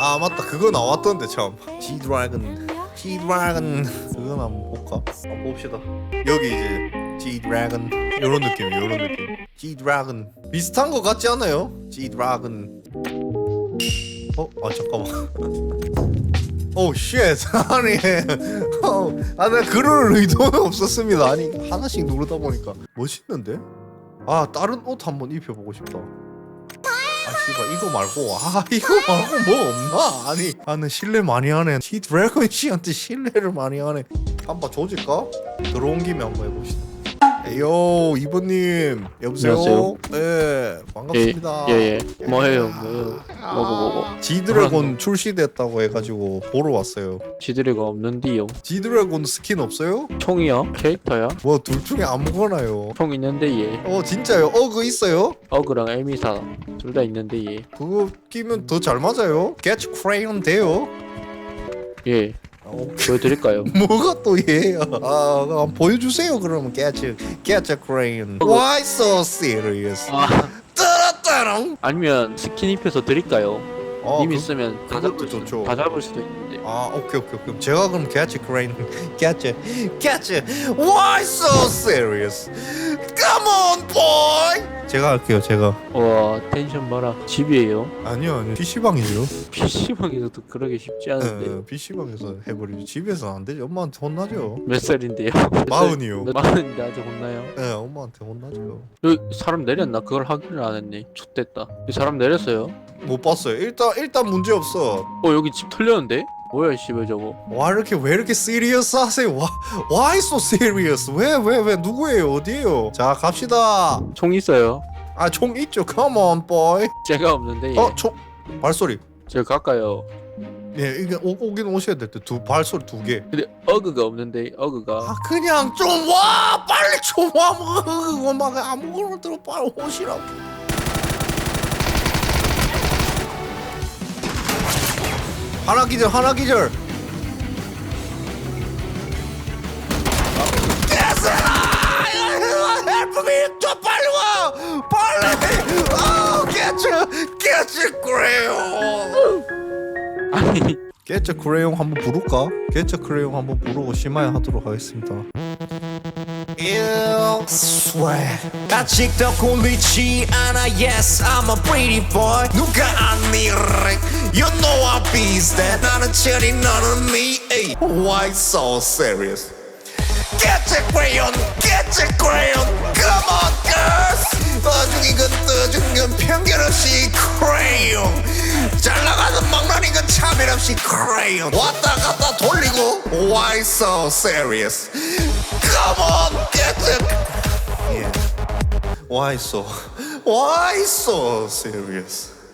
아 맞다. 그거 나왔던데 참. G 드래곤 G 드래곤 그건 한번 볼까? 한번 봅시다. 여기 이제 G 드래곤 이런 느낌 이런 느낌. G 드래곤 비슷한 거 같지 않아요? G 드래곤 어? 아 잠깐만. 오 쉣. 아니. 어, 아 내가 그럴 의도는 없었습니다. 아니 하나씩 누르다 보니까. 멋있는데? 아 다른 옷 한번 입혀보고 싶다. 아 씨발 이거 말고 아 이거 말고 뭐 없나? 아니 나는 신뢰 많이 하네 이 드래곤 씨한테 신뢰를 많이 하네 한번 조질까? 들어온 김에 한번 해봅시다 에요 이브님 여보세요? 안녕하세요. 네 반갑습니다 예예 뭐해요 뭐해요 뭐고 뭐고 지드래곤 출시됐다고 해가지고 보러 왔어요 지드래가 없는데요 지드래곤 스킨 없어요? 총이요? 캐릭터야? 뭐둘 중에 아무거나요 총 있는데 얘어 진짜요? 어그 있어요? 어그랑 에미사 둘 다 있는데 그거 끼면 더 잘 맞아요? 개츠 크레이온 돼요? 어, 보여드릴까요? 뭐가 또 얘야? 아, 그럼 보여주세요. 그러면 catch a crane. Why so serious? 아 따라따랑. 아니면 스킨 입혀서 드릴까요? 어, 이미 그- 쓰면 다 그것도 잡을, 수, 좋죠. 다 잡을 수도 있는데 아, 오케이, 오케이, 오케이. 제가 그럼 a crane, catch, catch. Why so serious? Come on, boy. 제가 할게요. 제가. 와 텐션 봐라 집이에요 아니요, 아니요. PC방이죠. PC방에서도 그러기 쉽지 않은데 네, PC방에서 해버리죠. 집에서 안 되죠. 엄마한테 혼나죠. 몇 살인데요? 마흔이요. 몇 마흔인데 아직 혼나요? 네, 엄마한테 혼나죠. 여기 사람 내렸나? 그걸 확인을 안 했네 X됐다 이 사람 내렸어요? 못 봤어요. 일단 일단 문제 없어. 어 여기 집 털렸는데? 뭐야 씨발 저거 와 이렇게 왜 이렇게 시리어스 하세요? 와 why so serious? 왜 왜 왜 누구예요? 어디에요? 자 갑시다. 총 있어요 아 총 있죠. Come on boy. 제가 없는데 예. 어총 발소리. 제가 가까요 예 이게 오, 오긴 오셔야 될 때 두 발소리 두 개. 근데 어그가 없는데 어그가 아 그냥 좀 와 빨리 좀 와 뭐, 막 아무거나 들어 빨리 오시라고. 하나 기절 하나 기절. 헬프 미좀 빨리 와! 빨리! 아 그래요 아니. 크레용 한번 부를까? 깨쳐 크레용 한번 부르고 심하게 하도록 하겠습니다. You swear 아직 더 꿀리지 않아. Yes I'm a pretty boy. 누가 know I'm 비슷해 나는 체리 너는 me 에이. Why so serious Get your crayon Get your crayon Come on girls 떠중인 건 떠중인 건 편견 없이 crayon 잘 나가는 망나니 건 차별 없이 crayon 왔다 갔다 돌리고 Why so serious Come on Get your Why so Why so serious